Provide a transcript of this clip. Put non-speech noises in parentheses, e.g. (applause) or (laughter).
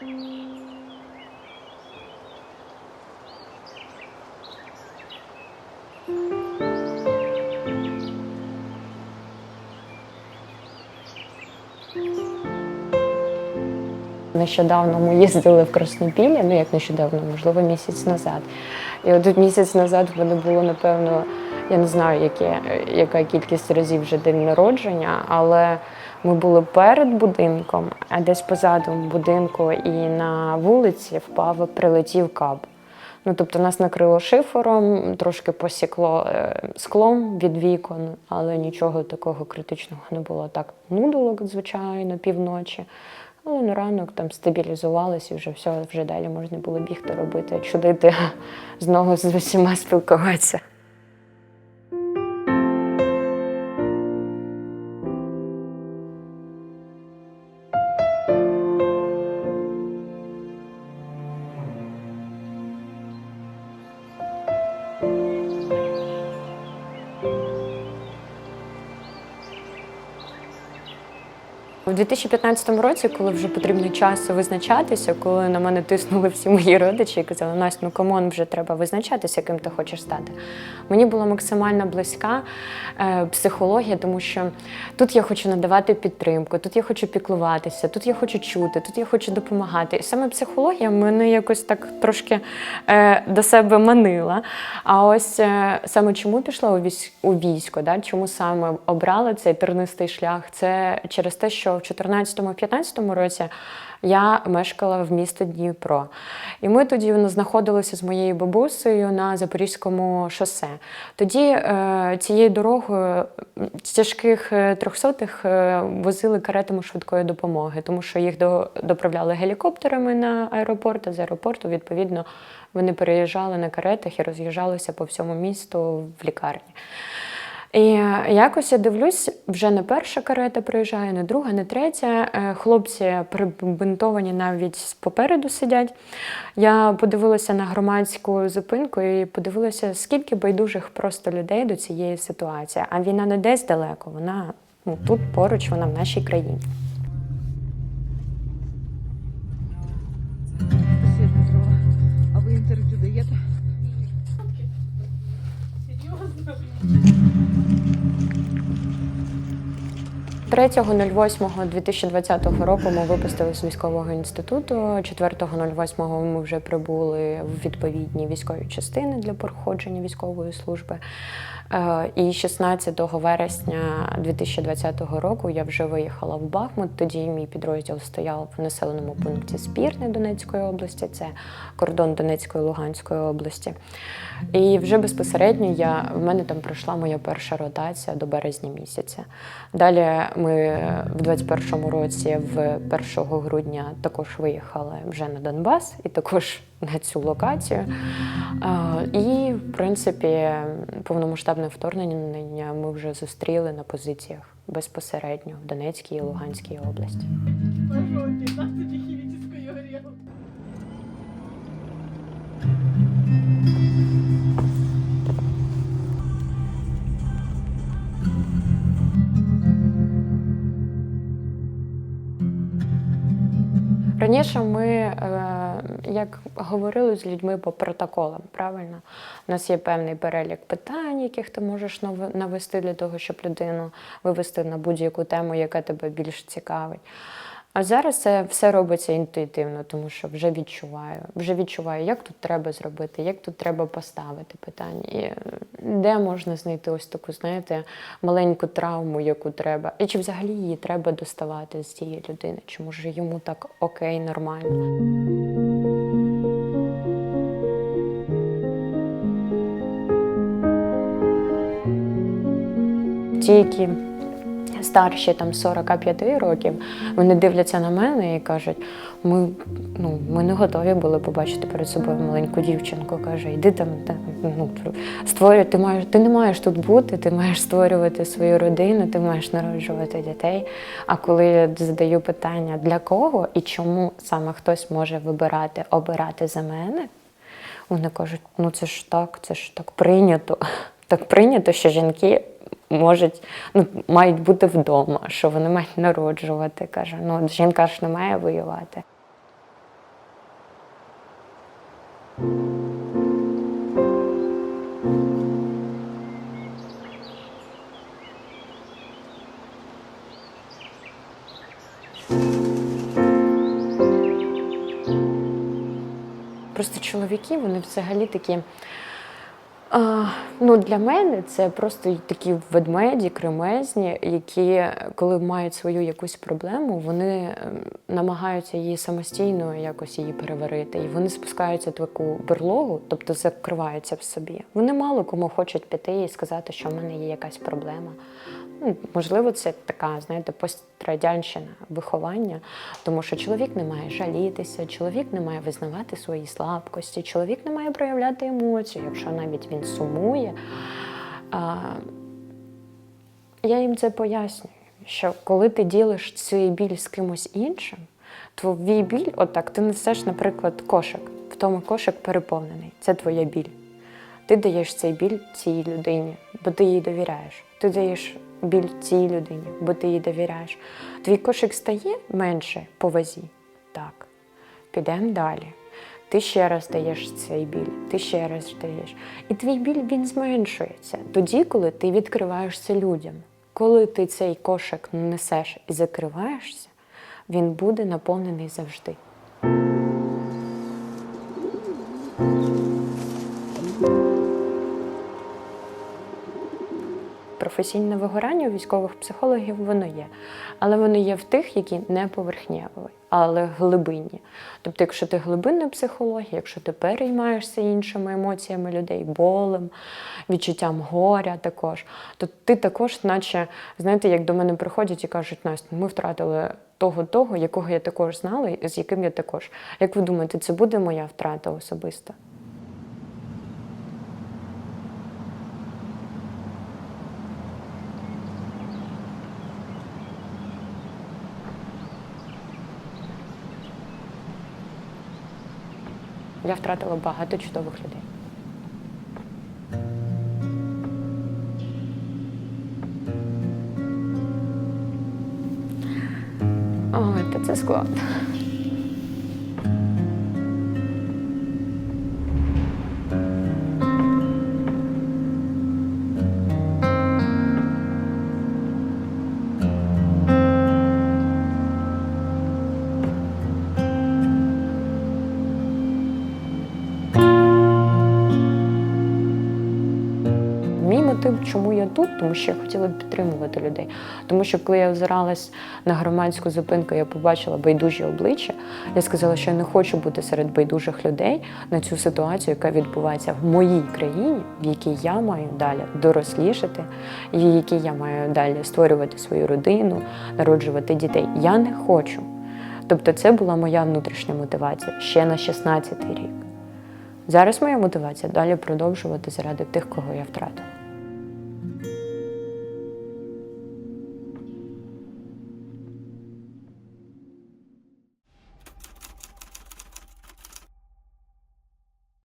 Нещодавно ми їздили в Краснопілля, ну як нещодавно, можливо, місяць назад. І от місяць назад в мене було, напевно, я не знаю, яке, яка кількість разів вже день народження, але ми були перед будинком, а десь позаду будинку і на вулиці впав, прилетів каб. Ну, тобто нас накрило шифером, трошки посікло е, склом від вікон, але нічого такого критичного не було. Так, нудило, звичайно, півночі. Але на ранок там стабілізувалися і вже все, вже далі можна було бігти, робити, чудити, (laughs) знову з усіма спілкуватися. У 2015 році, коли вже потрібно час визначатися, коли на мене тиснули всі мої родичі і казали, Настя, ну камон, вже треба визначатися, ким ти хочеш стати. Мені була максимально близька е, психологія, тому що тут я хочу надавати підтримку, тут я хочу піклуватися, тут я хочу чути, тут я хочу допомагати. І саме психологія мене якось так трошки е, до себе манила. А ось е, саме чому пішла у військ, у військо, да? чому саме обрала цей тернистий шлях? Це через те, що в 2014-2015 році я мешкала в місті Дніпро. І ми тоді знаходилися з моєю бабусею на Запорізькому шосе. Тоді е, цією дорогою тяжких е, трьохсотих е, возили каретами швидкої допомоги, тому що їх доправляли гелікоптерами на аеропорт, а з аеропорту, відповідно, вони переїжджали на каретах і роз'їжджалися по всьому місту в лікарні. І якось я дивлюсь, вже не перша карета приїжджає, не друга, не третя. Е, Хлопці прибинтовані навіть попереду сидять. Я подивилася на громадську зупинку і подивилася, скільки байдужих просто людей до цієї ситуації. А війна не десь далеко, вона ну, тут поруч, вона в нашій країні. 3.08.2020 року ми випустили з військового інституту. 4.08 ми вже прибули в відповідні військові частини для проходження військової служби. Е, І 16 вересня 2020 року я вже виїхала в Бахмут. Тоді мій підрозділ стояв в населеному пункті Спірне Донецької області, це кордон Донецької Луганської області. І вже безпосередньо я, в мене там пройшла моя перша ротація до березня місяця. Далі ми в 21-му році, в 1 грудня, також виїхали вже на Донбас і також на цю локацію. І, в принципі, повномасштабне вторгнення ми вже зустріли на позиціях безпосередньо в Донецькій і Луганській області. Раніше ми е, як говорили з людьми по протоколам, правильно? У нас є певний перелік питань, яких ти можеш навести для того, щоб людину вивести на будь-яку тему, яка тебе більш цікавить. А зараз це все робиться інтуїтивно, тому що вже відчуваю. Вже відчуваю, як тут треба зробити, як тут треба поставити питання, і е, де можна знайти ось таку, знаєте, маленьку травму, яку треба, і чи взагалі її треба доставати з цієї людини, чи може йому так окей, нормально. Ті, які старші там 45 років, вони дивляться на мене і кажуть: ми, ну, ми не готові були побачити перед собою маленьку дівчинку. Каже, йди там, та, ну, створюй, ти маєш, ти не маєш тут бути, ти маєш створювати свою родину, ти маєш народжувати дітей. А коли я задаю питання, для кого і чому саме хтось може вибирати, обирати за мене, вони кажуть, ну це ж так, це ж так прийнято. Так прийнято, що жінки можуть, ну, мають бути вдома, що вони мають народжувати. Каже, ну жінка ж не має воювати. Просто чоловіки, вони взагалі такі. А, ну, для мене це просто такі ведмеді, кремезні, які, коли мають свою якусь проблему, вони ем, намагаються її самостійно якось її переварити. І вони спускаються таку берлогу, тобто закриваються в собі. Вони мало кому хочуть піти і сказати, що в мене є якась проблема. Ну, можливо, це така, знаєте, пострадянщина виховання, тому що чоловік не має жалітися, чоловік не має визнавати свої слабкості, чоловік не має проявляти емоції, якщо навіть він сумує. А, я їм це пояснюю, що коли ти ділиш цей біль з кимось іншим, твій біль, отак, ти несеш, наприклад, кошик. В тому кошик переповнений. Це твоя біль. Ти даєш цей біль цій людині, бо ти їй довіряєш. Ти даєш біль цій людині, бо ти їй довіряєш. Твій кошик стає менше по вазі. Так. Підемо далі. Ти ще раз даєш цей біль, ти ще раз даєш. І твій біль він зменшується тоді, коли ти відкриваєшся людям. Коли ти цей кошик несеш і закриваєшся, він буде наповнений завжди. Професійне вигорання у військових психологів воно є, але воно є в тих, які не поверхневі, але глибинні. Тобто, якщо ти глибинна психологія, якщо ти переймаєшся іншими емоціями людей, болем, відчуттям горя також, то ти також, наче, знаєте, як до мене приходять і кажуть, Настя, ми втратили того, того, якого я також знала, і з яким я також. Як ви думаєте, це буде моя втрата особиста? Я втратила багато чудових людей. Ой, та це складно. Мотив, чому я тут, тому що я хотіла підтримувати людей. Тому що коли я озиралась на громадську зупинку, я побачила байдужі обличчя. Я сказала, що я не хочу бути серед байдужих людей на цю ситуацію, яка відбувається в моїй країні, в якій я маю далі дорослішати, в якій я маю далі створювати свою родину, народжувати дітей. Я не хочу. Тобто, це була моя внутрішня мотивація ще на 16-й рік. Зараз моя мотивація далі продовжувати заради тих, кого я втратила.